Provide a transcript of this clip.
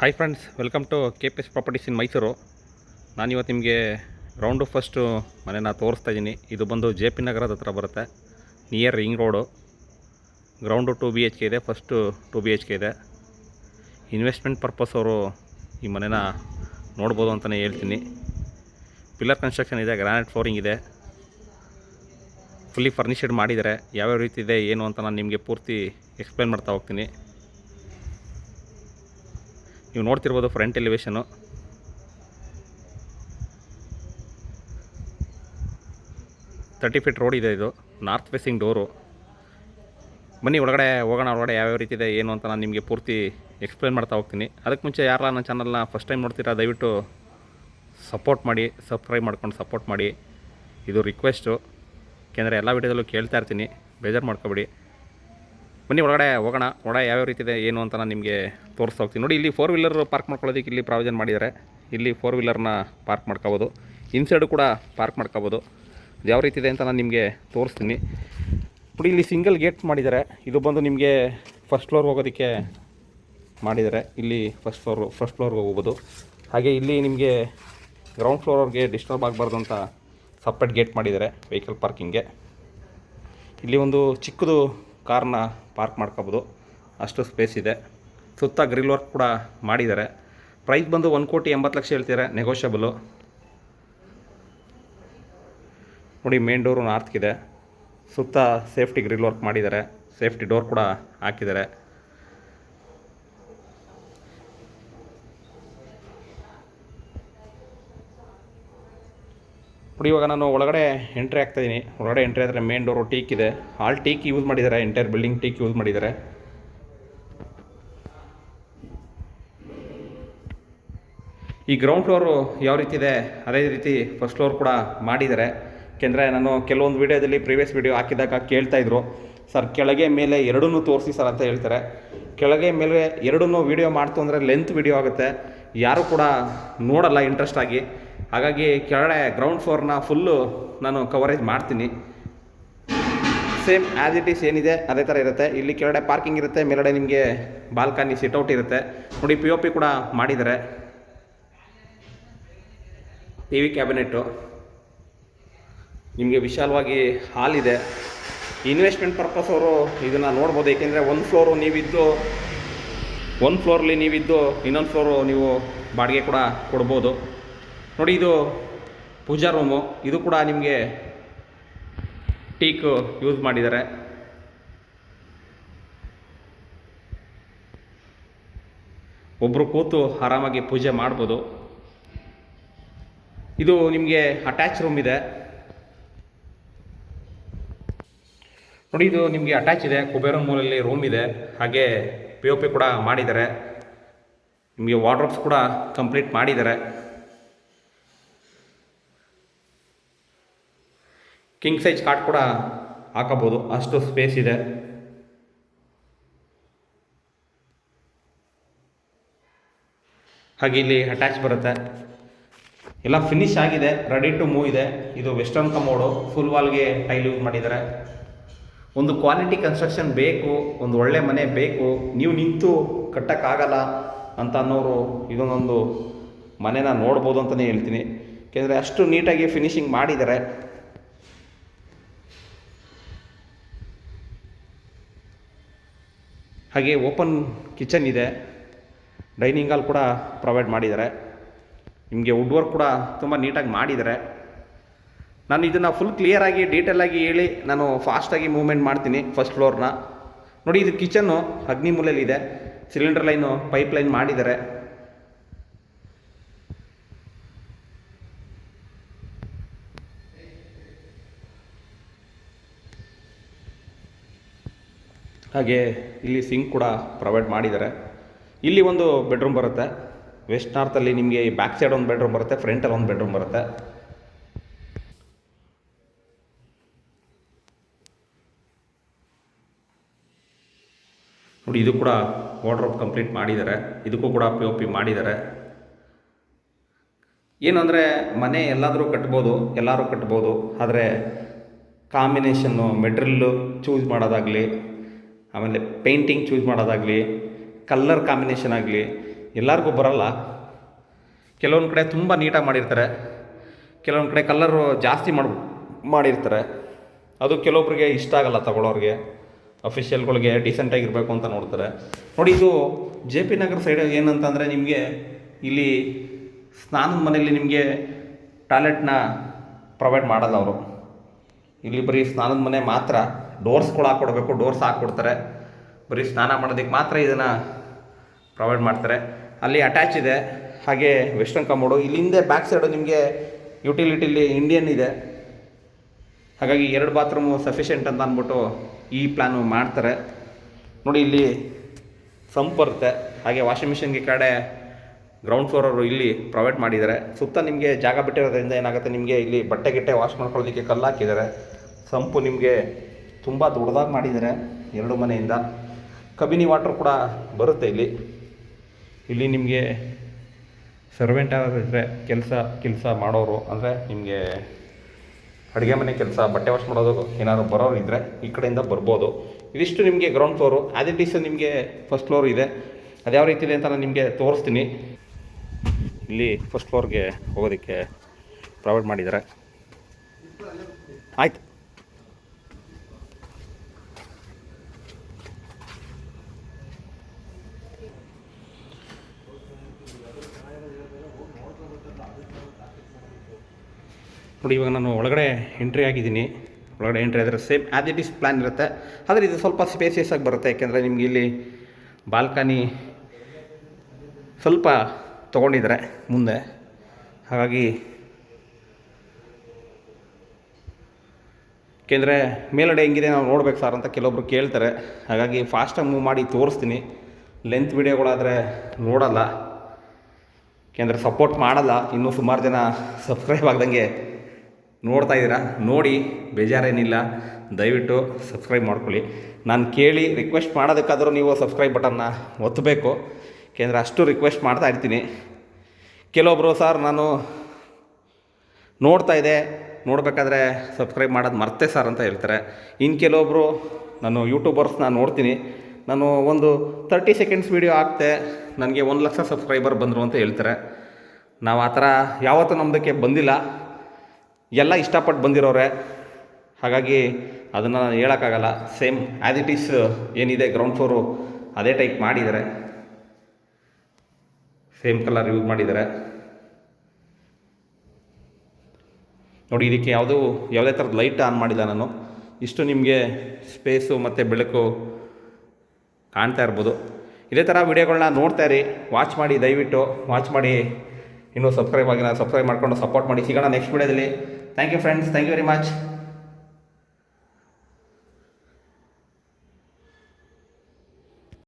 Hi friends welcome to K P S properties in Mysuru ನಾನಿವತ್ತು ನಿಮಗೆ round first ಮನೆನ ತೋರಿಸ್ತಾ ಇದ್ದೀನಿ ಇದು ಬಂದು ಜೆ ಪಿ ನಗರದ ಹತ್ರ ಬರುತ್ತೆ. Near ring road ground two B H K ಇದೆ first two B H K ಇದೆ. ಇನ್ವೆಸ್ಟ್ಮೆಂಟ್ ಪರ್ಪಸ್ ಅವರು ಈ ಮನೆನ ನೋಡ್ಬೋದು ಅಂತಲೇ ಹೇಳ್ತೀನಿ. ಪಿಲ್ಲರ್ ಕನ್ಸ್ಟ್ರಕ್ಷನ್ ಇದೆ ಗ್ರಾನೈಟ್ ಫ್ಲೋರಿಂಗ್ ಇದೆ. ಫುಲ್ಲಿ ಫರ್ನಿಷಡ್ ಮಾಡಿದರೆ ಯಾವ್ಯಾವ ರೀತಿ ಇದೆ, ಏನು ಅಂತ ನಾನು ನಿಮಗೆ ಪೂರ್ತಿ ಎಕ್ಸ್ಪ್ಲೇನ್ ಮಾಡ್ತಾ ಹೋಗ್ತೀನಿ. ನೀವು ನೋಡ್ತಿರ್ಬೋದು front elevation thirty feet road ಇದೆ ಇದು. ನಾರ್ತ್ ಫೇಸಿಂಗ್ ಡೋರು ಬನ್ನಿ, ಒಳಗಡೆ ಹೋಗೋಣ, ಒಳಗಡೆ ಯಾವ್ಯಾವ ರೀತಿ ಇದೆ, ಏನು ಅಂತ ನಾನು ನಿಮಗೆ ಪೂರ್ತಿ ಎಕ್ಸ್ಪ್ಲೇನ್ ಮಾಡ್ತಾ ಹೋಗ್ತೀನಿ. ಅದಕ್ಕೆ ಮುಂಚೆ ಯಾರಲ್ಲ ನನ್ನ ಚಾನಲ್ನ ಫಸ್ಟ್ ಟೈಮ್ ನೋಡ್ತೀರಾ, ದಯವಿಟ್ಟು ಸಪೋರ್ಟ್ ಮಾಡಿ ಸಬ್ಸ್ಕ್ರೈಬ್ ಮಾಡ್ಕೊಂಡು ಸಪೋರ್ಟ್ ಮಾಡಿ. ಇದು ರಿಕ್ವೆಸ್ಟು ಏಕೆಂದರೆ ಎಲ್ಲ ವಿಡಿಯೋದಲ್ಲೂ ಕೇಳ್ತಾ ಇರ್ತೀನಿ. ಬೇಜಾರು ಮಾಡ್ಕೊಬೇಡಿ. ಬನ್ನಿ ಒಳಗಡೆ ಹೋಗೋಣ. ಒಳಗಡೆ ಯಾವ್ಯಾವ ರೀತಿ ಇದೆ, ಏನು ಅಂತ ನಾನು ನಿಮಗೆ ತೋರಿಸ್ತಾ ಹೋಗ್ತೀನಿ. ನೋಡಿ, ಇಲ್ಲಿ ಫೋರ್ ವೀಲರ್ ಪಾರ್ಕ್ ಮಾಡ್ಕೊಳ್ಳೋದಕ್ಕೆ ಇಲ್ಲಿ ಪ್ರಾವಿಷನ್ ಮಾಡಿದ್ದಾರೆ. ಇಲ್ಲಿ ಫೋರ್ ವೀಲರ್ನ ಪಾರ್ಕ್ ಮಾಡ್ಕೋಬೋದು. ಇನ್ಸೈಡು ಕೂಡ ಪಾರ್ಕ್ ಮಾಡ್ಕೋಬೋದು. ಯಾವ ರೀತಿ ಇದೆ ಅಂತ ನಾನು ನಿಮಗೆ ತೋರಿಸ್ತೀನಿ. ನೋಡಿ, ಇಲ್ಲಿ ಸಿಂಗಲ್ ಗೇಟ್ ಮಾಡಿದ್ದಾರೆ. ಇದು ಬಂದು ನಿಮಗೆ ಫಸ್ಟ್ ಫ್ಲೋರ್ ಹೋಗೋದಕ್ಕೆ ಮಾಡಿದ್ದಾರೆ. ಇಲ್ಲಿ ಫಸ್ಟ್ ಫ್ಲೋರ್ ಫಸ್ಟ್ ಫ್ಲೋರ್ಗೆ ಹೋಗ್ಬೋದು. ಹಾಗೆ ಇಲ್ಲಿ ನಿಮಗೆ ಗ್ರೌಂಡ್ ಫ್ಲೋರ್ ಫ್ಲೋರ್ಗೆ ಡಿಸ್ಟರ್ಬ್ ಆಗಬಾರ್ದು ಅಂತ ಸಪ್ರೇಟ್ ಗೇಟ್ ಮಾಡಿದ್ದಾರೆ ವೆಹಿಕಲ್ ಪಾರ್ಕಿಂಗ್ಗೆ ಇಲ್ಲಿ ಒಂದು ಚಿಕ್ಕದು ಕಾರ್ನ ಪಾರ್ಕ್ ಮಾಡ್ಕೋಬೋದು. ಅಷ್ಟು ಸ್ಪೇಸ್ ಇದೆ. ಸುತ್ತ ಗ್ರಿಲ್ ವರ್ಕ್ ಕೂಡ ಮಾಡಿದ್ದಾರೆ. ಪ್ರೈಸ್ ಬಂದು ಒಂದು ಕೋಟಿ ಎಂಬತ್ತು ಲಕ್ಷ ಹೇಳ್ತಿದ್ದಾರೆ. ನೆಗೋಷಿಯಬಲು ನೋಡಿ ಮೇನ್ ಡೋರು ನಾರ್ತ್ಗಿದೆ ಸುತ್ತ ಸೇಫ್ಟಿ ಗ್ರಿಲ್ ವರ್ಕ್ ಮಾಡಿದ್ದಾರೆ. ಸೇಫ್ಟಿ ಡೋರ್ ಕೂಡ ಹಾಕಿದ್ದಾರೆ. ನೋಡಿ, ಇವಾಗ ನಾನು ಒಳಗಡೆ ಎಂಟ್ರಿ ಆಗ್ತಾಯಿದ್ದೀನಿ ಒಳಗಡೆ ಎಂಟ್ರಿ ಆದರೆ ಮೇನ್ ಡೋರು ಟೀಕ್ ಇದೆ. ಆಲ್ ಟೀಕ್ ಯೂಸ್ ಮಾಡಿದ್ದಾರೆ ಎಂಟೈರ್ ಬಿಲ್ಡಿಂಗ್ ಟೀಕ್ ಯೂಸ್ ಮಾಡಿದ್ದಾರೆ. ಈ ಗ್ರೌಂಡ್ ಫ್ಲೋರು ಯಾವ ರೀತಿ ಇದೆ? ಅದೇ ರೀತಿ ಫಸ್ಟ್ ಫ್ಲೋರ್ ಕೂಡ ಮಾಡಿದ್ದಾರೆ. ಯಾಕೆಂದರೆ ನಾನು ಕೆಲವೊಂದು ವೀಡಿಯೋದಲ್ಲಿ ಪ್ರೀವಿಯಸ್ ವೀಡಿಯೋ ಹಾಕಿದಾಗ ಕೇಳ್ತಾಯಿದ್ರು ಸರ್ ಕೆಳಗೆ ಮೇಲೆ ಎರಡನ್ನೂ ತೋರಿಸಿ ಸರ್ ಅಂತ ಹೇಳ್ತಾರೆ. ಕೆಳಗೆ ಮೇಲೆ ಎರಡನ್ನೂ ವೀಡಿಯೋ ಮಾಡ್ತು ಅಂದರೆ ಲೆಂತ್ ವೀಡಿಯೋ ಆಗುತ್ತೆ. ಯಾರೂ ಕೂಡ ನೋಡಲ್ಲ ಇಂಟ್ರೆಸ್ಟ್ ಆಗಿ. ಹಾಗಾಗಿ ಕೆಳಗಡೆ ಗ್ರೌಂಡ್ ಫ್ಲೋರ್ನ ಫುಲ್ಲು ನಾನು ಕವರೇಜ್ ಮಾಡ್ತೀನಿ. ಸೇಮ್ ಆ್ಯಸ್ ಇಟ್ ಈಸ್ ಏನಿದೆ, ಅದೇ ಥರ ಇರುತ್ತೆ. ಇಲ್ಲಿ ಕೆಳಗಡೆ ಪಾರ್ಕಿಂಗ್ ಇರುತ್ತೆ, ಮೇಲ್ಗಡೆ ನಿಮಗೆ ಬಾಲ್ಕನಿ ಸಿಟ್ಔಟ್ ಇರುತ್ತೆ. ನೋಡಿ ಪಿ ಒ ಪಿ ಕೂಡ ಮಾಡಿದ್ದಾರೆ. ಟಿ ವಿ ಕ್ಯಾಬಿನೆಟ್ಟು ನಿಮಗೆ ವಿಶಾಲವಾಗಿ ಹಾಲ್ ಇದೆ. ಇನ್ವೆಸ್ಟ್ಮೆಂಟ್ ಪರ್ಪಸ್ ಅವರು ಇದನ್ನು ನೋಡ್ಬೋದು. ಏಕೆಂದರೆ ಒಂದು ಫ್ಲೋರು ನೀವಿದ್ದು, ಒಂದು ಫ್ಲೋರಲ್ಲಿ ನೀವಿದ್ದು, ಇನ್ನೊಂದು ಫ್ಲೋರು ನೀವು ಬಾಡಿಗೆ ಕೂಡ ಕೊಡ್ಬೋದು. ನೋಡಿ ಇದು ಪೂಜಾ ರೂಮು. ಇದು ಕೂಡ ನಿಮಗೆ ಟೀಕು ಯೂಸ್ ಮಾಡಿದ್ದಾರೆ. ಒಬ್ಬರು ಕೂತು ಆರಾಮಾಗಿ ಪೂಜೆ ಮಾಡ್ಬೋದು. ಇದು ನಿಮಗೆ ಅಟ್ಯಾಚ್ ರೂಮ್ ಇದೆ. ನೋಡಿ ಇದು ನಿಮಗೆ ಅಟ್ಯಾಚ್ ಇದೆ. ಕುಬೇರ ಮೂಲಲ್ಲಿ ರೂಮ್ ಇದೆ. ಹಾಗೆ ಪಿ ಪಿ ಕೂಡ ಮಾಡಿದ್ದಾರೆ. ನಿಮಗೆ ವಾರ್ಡ್ರೋಬ್ಸ್ ಕೂಡ ಕಂಪ್ಲೀಟ್ ಮಾಡಿದ್ದಾರೆ. ಕಿಂಗ್ ಸೈಜ್ ಕಾಟ್ ಕೂಡ ಹಾಕಬಹುದು. ಅಷ್ಟು ಸ್ಪೇಸ್ ಇದೆ. ಹಾಗೆ ಇಲ್ಲಿ ಅಟ್ಯಾಚ್ ಬರುತ್ತೆ. ಎಲ್ಲ ಫಿನಿಶ್ ಆಗಿದೆ ರೆಡಿ ಟು ಮೂವ್ ಇದೆ. ಇದು ವೆಸ್ಟರ್ನ್ ಕಮೋಡು ಫುಲ್ ವಾಲ್ಗೆ ಟೈಲ್ ಯೂಸ್ ಮಾಡಿದ್ದಾರೆ. ಒಂದು ಕ್ವಾಲಿಟಿ ಕನ್ಸ್ಟ್ರಕ್ಷನ್ ಬೇಕು, ಒಂದು ಒಳ್ಳೆ ಮನೆ ಬೇಕು, ನೀವು ನಿಂತು ಕಟ್ಟೋಕ್ಕಾಗಲ್ಲ ಅಂತ ಅನ್ನೋರು ಇದನ್ನೊಂದು ಮನೆನ ನೋಡ್ಬೋದು ಅಂತಲೇ ಹೇಳ್ತೀನಿ. ಏಕೆಂದರೆ ಅಷ್ಟು ನೀಟಾಗಿ ಫಿನಿಶಿಂಗ್ ಮಾಡಿದ್ದಾರೆ. ಹಾಗೆ ಓಪನ್ ಕಿಚನ್ ಇದೆ. ಡೈನಿಂಗ್ ಹಾಲ್ ಕೂಡ ಪ್ರೊವೈಡ್ ಮಾಡಿದ್ದಾರೆ. ನಿಮಗೆ ವುಡ್ ವರ್ಕ್ ಕೂಡ ತುಂಬ ನೀಟಾಗಿ ಮಾಡಿದ್ದಾರೆ. ನಾನು ಇದನ್ನು ಫುಲ್ ಕ್ಲಿಯರಾಗಿ ಡೀಟೇಲಾಗಿ ಹೇಳಿ ನಾನು ಫಾಸ್ಟಾಗಿ ಮೂವ್ಮೆಂಟ್ ಮಾಡ್ತೀನಿ ಫಸ್ಟ್ ಫ್ಲೋರ್ನ ನೋಡಿ, ಇದು ಕಿಚನ್ನು ಅಗ್ನಿ ಮೂಲೆಯಲ್ಲಿದೆ. ಸಿಲಿಂಡರ್ ಲೈನು ಪೈಪ್ ಲೈನ್ ಮಾಡಿದ್ದಾರೆ. ಹಾಗೆ ಇಲ್ಲಿ ಸಿಂಕ್ ಕೂಡ ಪ್ರೊವೈಡ್ ಮಾಡಿದ್ದಾರೆ. ಇಲ್ಲಿ ಒಂದು ಬೆಡ್ರೂಮ್ ಬರುತ್ತೆ. ವೆಸ್ಟ್ ನಾರ್ತಲ್ಲಿ ನಿಮಗೆ ಬ್ಯಾಕ್ ಸೈಡ್ ಒಂದು ಬೆಡ್ರೂಮ್ ಬರುತ್ತೆ ಫ್ರಂಟಲ್ಲಿ ಒಂದು ಬೆಡ್ರೂಮ್ ಬರುತ್ತೆ. ನೋಡಿ, ಇದು ಕೂಡ ವಾರ್ಡ್ರೋಬ್ ಕಂಪ್ಲೀಟ್ ಮಾಡಿದ್ದಾರೆ. ಇದಕ್ಕೂ ಕೂಡ ಪಿ ಒ ಪಿ ಮಾಡಿದ್ದಾರೆ. ಏನಂದರೆ, ಮನೆ ಎಲ್ಲಾದರೂ ಕಟ್ಬೋದು, ಎಲ್ಲರೂ ಕಟ್ಬೋದು, ಆದರೆ ಕಾಂಬಿನೇಷನ್ನು ಮೆಟ್ರಿಲ್ಲು ಚೂಸ್ ಮಾಡೋದಾಗಲಿ ಆಮೇಲೆ ಪೇಂಟಿಂಗ್ ಚೂಸ್ ಮಾಡೋದಾಗಲಿ ಕಲ್ಲರ್ ಕಾಂಬಿನೇಷನ್ ಆಗಲಿ, ಎಲ್ಲರಿಗೂ ಬರಲ್ಲ. ಕೆಲವೊಂದು ಕಡೆ ತುಂಬ ನೀಟಾಗಿ ಮಾಡಿರ್ತಾರೆ. ಕೆಲವೊಂದು ಕಡೆ ಕಲ್ಲರು ಜಾಸ್ತಿ ಮಾಡಿ, ಮಾಡಿರ್ತಾರೆ. ಅದು ಕೆಲವೊಬ್ರಿಗೆ ಇಷ್ಟ ಆಗಲ್ಲ ತಗೊಳ್ಳೋರಿಗೆ. ಅಫಿಷಿಯಲ್ಗಳಿಗೆ ಡಿಸೆಂಟಾಗಿರಬೇಕು ಅಂತ ನೋಡ್ತಾರೆ. ನೋಡಿ, ಇದು ಜೆ ಪಿ ನಗರ ಸೈಡ್ ಏನಂತಂದರೆ ನಿಮಗೆ ಇಲ್ಲಿ ಸ್ನಾನದ ಮನೆಯಲ್ಲಿ ನಿಮಗೆ ಟಾಯ್ಲೆಟ್ನ ಪ್ರೊವೈಡ್ ಮಾಡಲ್ಲ ಅವರು. ಇಲ್ಲಿ ಬರೀ ಸ್ನಾನದ ಮನೆ ಮಾತ್ರ. ಡೋರ್ಸ್ಗಳು ಹಾಕ್ಕೊಡ್ಬೇಕು ಡೋರ್ಸ್ ಹಾಕ್ಕೊಡ್ತಾರೆ ಬರೀ ಸ್ನಾನ ಮಾಡೋದಕ್ಕೆ ಮಾತ್ರ ಇದನ್ನು ಪ್ರೊವೈಡ್ ಮಾಡ್ತಾರೆ. ಅಲ್ಲಿ ಅಟ್ಯಾಚ್ ಇದೆ, ಹಾಗೆ ವೆಸ್ಟರ್ನ್ ಕಮೋಡು ಇಲ್ಲಿ ಹಿಂದೆ ಬ್ಯಾಕ್ ಸೈಡು ನಿಮಗೆ ಯುಟಿಲಿಟಿಲಿ ಇಂಡಿಯನ್ ಇದೆ. ಹಾಗಾಗಿ ಎರಡು ಬಾತ್ರೂಮು ಸಫಿಷಿಯೆಂಟ್ ಅಂತ ಅಂದ್ಬಿಟ್ಟು ಈ ಪ್ಲ್ಯಾನು ಮಾಡ್ತಾರೆ. ನೋಡಿ ಇಲ್ಲಿ ಸಂಪ್ ಬರುತ್ತೆ, ಹಾಗೆ ವಾಷಿಂಗ್ ಮಿಷಿನ್ಗೆ ಕಡೆ ಗ್ರೌಂಡ್ ಫ್ಲೋರ್ ಅವರು ಇಲ್ಲಿ ಪ್ರೊವೈಡ್ ಮಾಡಿದ್ದಾರೆ. ಸುತ್ತ ನಿಮಗೆ ಜಾಗ ಬಿಟ್ಟಿರೋದ್ರಿಂದ ಏನಾಗುತ್ತೆ? ನಿಮಗೆ ಇಲ್ಲಿ ಬಟ್ಟೆ, ಗಿಟ್ಟೆ ವಾಶ್ ಮಾಡ್ಕೊಳ್ಳೋದಕ್ಕೆ ಕಲ್ಲು ಹಾಕಿದ್ದಾರೆ. ಸಂಪು ನಿಮಗೆ ತುಂಬ ದೊಡ್ಡದಾಗಿ ಮಾಡಿದ್ದಾರೆ ಎರಡು ಮನೆಯಿಂದ. ಕಬಿನಿ ವಾಟರ್ ಕೂಡ ಬರುತ್ತೆ ಇಲ್ಲಿ. ಇಲ್ಲಿ ನಿಮಗೆ ಸರ್ವೆಂಟ್ ಇದ್ದರೆ ಕೆಲಸ ಕೆಲಸ ಮಾಡೋರು, ಅಂದರೆ ನಿಮಗೆ ಅಡುಗೆ ಮನೆ ಕೆಲಸ, ಬಟ್ಟೆ ವಾಶ್ ಮಾಡೋದು ಏನಾದ್ರು ಬರೋರು ಇದ್ದರೆ ಈ ಕಡೆಯಿಂದ ಬರ್ಬೋದು. ಇದಿಷ್ಟು ನಿಮಗೆ ಗ್ರೌಂಡ್ ಫ್ಲೋರು ಅದೇ ಡಿಸ್ ನಿಮಗೆ ಫಸ್ಟ್ ಫ್ಲೋರ್ ಇದೆ. ಅದ್ಯಾವ ರೀತಿ ಇದೆ ಅಂತ ನಾನು ನಿಮಗೆ ತೋರಿಸ್ತೀನಿ. ಇಲ್ಲಿ ಫಸ್ಟ್ ಫ್ಲೋರ್ಗೆ ಹೋಗೋದಕ್ಕೆ ಪ್ರೊವೈಡ್ ಮಾಡಿದ್ದಾರೆ. ಆಯ್ತು. ನೋಡಿ, ಇವಾಗ ನಾನು ಒಳಗಡೆ ಎಂಟ್ರಿ ಆಗಿದ್ದೀನಿ. ಒಳಗಡೆ ಎಂಟ್ರಿ ಆದರೆ same as it is plan ಇರುತ್ತೆ. ಆದರೆ ಇದು ಸ್ವಲ್ಪ ಸ್ಪೇಸಿಯಸ್ ಆಗಿ ಬರುತ್ತೆ. ಯಾಕೆಂದರೆ ನಿಮಗೆ ಇಲ್ಲಿ ಬಾಲ್ಕನಿ ಸ್ವಲ್ಪ ತೊಗೊಂಡಿದ್ದಾರೆ ಮುಂದೆ. ಹಾಗಾಗಿ ಏಕೆಂದರೆ ಮೇಲಡೆ ಹೆಂಗಿದೆ ನಾವು ನೋಡ್ಬೇಕು ಸರ್ ಅಂತ ಕೆಲವೊಬ್ರು ಕೇಳ್ತಾರೆ. ಹಾಗಾಗಿ ಫಾಸ್ಟಾಗಿ ಮೂವ್ ಮಾಡಿ ತೋರಿಸ್ತೀನಿ. ಲೆಂತ್ ವಿಡಿಯೋಗಳಾದರೆ ನೋಡಲ್ಲ. ಏಕೆಂದರೆ ಸಪೋರ್ಟ್ ಮಾಡಲ್ಲ. ಇನ್ನೂ ಸುಮಾರು ಜನ ಸಬ್ಸ್ಕ್ರೈಬ್ ಆಗ್ದಂಗೆ ನೋಡ್ತಾ ಇದ್ದೀರಾ. ನೋಡಿ, ಬೇಜಾರೇನಿಲ್ಲ. ದಯವಿಟ್ಟು ಸಬ್ಸ್ಕ್ರೈಬ್ ಮಾಡ್ಕೊಳ್ಳಿ. ನಾನು ಕೇಳಿ ರಿಕ್ವೆಸ್ಟ್ ಮಾಡೋದಕ್ಕಾದರೂ ನೀವು ಸಬ್ಸ್ಕ್ರೈಬ್ ಬಟನ್ನ ಒತ್ತಬೇಕು ಏಕೆಂದರೆ ಅಷ್ಟು ರಿಕ್ವೆಸ್ಟ್ ಮಾಡ್ತಾ ಇರ್ತೀನಿ. ಕೆಲವೊಬ್ಬರು ಸರ್ ನಾನು ನೋಡ್ತಾ ಇದೆ. ನೋಡಬೇಕಾದ್ರೆ ಸಬ್ಸ್ಕ್ರೈಬ್ ಮಾಡೋದು ಮರ್ತೆ ಸರ್ ಅಂತ ಹೇಳ್ತಾರೆ. ಇನ್ನು ಕೆಲವೊಬ್ಬರು ನಾನು ಯೂಟ್ಯೂಬರ್ಸ್ನ ನೋಡ್ತೀನಿ. ನಾನು ಒಂದು ತರ್ಟಿ ಸೆಕೆಂಡ್ಸ್ ವೀಡಿಯೋ ಹಾಕ್ತೆ, ನನಗೆ ಒಂದು ಲಕ್ಷ ಸಬ್ಸ್ಕ್ರೈಬರ್ ಬಂದರು ಅಂತ ಹೇಳ್ತಾರೆ. ನಾವು ಆ ಥರ ಯಾವತ್ತೂ ನಮ್ಮದಕ್ಕೆ ಬಂದಿಲ್ಲ. ಎಲ್ಲ ಇಷ್ಟಪಟ್ಟು ಬಂದಿರೋರೆ. ಹಾಗಾಗಿ ಅದನ್ನು ನಾನು ಹೇಳೋಕ್ಕಾಗಲ್ಲ. ಸೇಮ್ ಆ್ಯಸ್ ಇಟ್ ಈಸ್ ಏನಿದೆ ಗ್ರೌಂಡ್ ಫ್ಲೋರು ಅದೇ ಟೈಪ್ ಮಾಡಿದ್ದಾರೆ. ಸೇಮ್ ಕಲರ್ ಯೂಸ್ ಮಾಡಿದ್ದಾರೆ. ನೋಡಿ, ಇದಕ್ಕೆ ಯಾವುದೂ, ಯಾವುದೇ ಥರದ ಲೈಟ್ ಆನ್ ಮಾಡಿಲ್ಲ ನಾನು. ಇಷ್ಟು ನಿಮಗೆ ಸ್ಪೇಸು ಮತ್ತು ಬೆಳಕು ಕಾಣ್ತಾ ಇರ್ಬೋದು. ಇದೇ ಥರ ವಿಡಿಯೋಗಳನ್ನ ನೋಡ್ತಾ ಇರಿ. ವಾಚ್ ಮಾಡಿ, ದಯವಿಟ್ಟು ವಾಚ್ ಮಾಡಿ. ಇನ್ನೂ ಸಬ್ಸ್ಕ್ರೈಬ್ ನಾನು ಸಬ್ಸ್ಕ್ರೈಬ್ ಮಾಡ್ಕೊಂಡು ಸಪೋರ್ಟ್ ಮಾಡಿ. ಸಿಗೋಣ ನೆಕ್ಸ್ಟ್ ವಿಡಿಯೋದಲ್ಲಿ. Thank you friends. Thank you very much.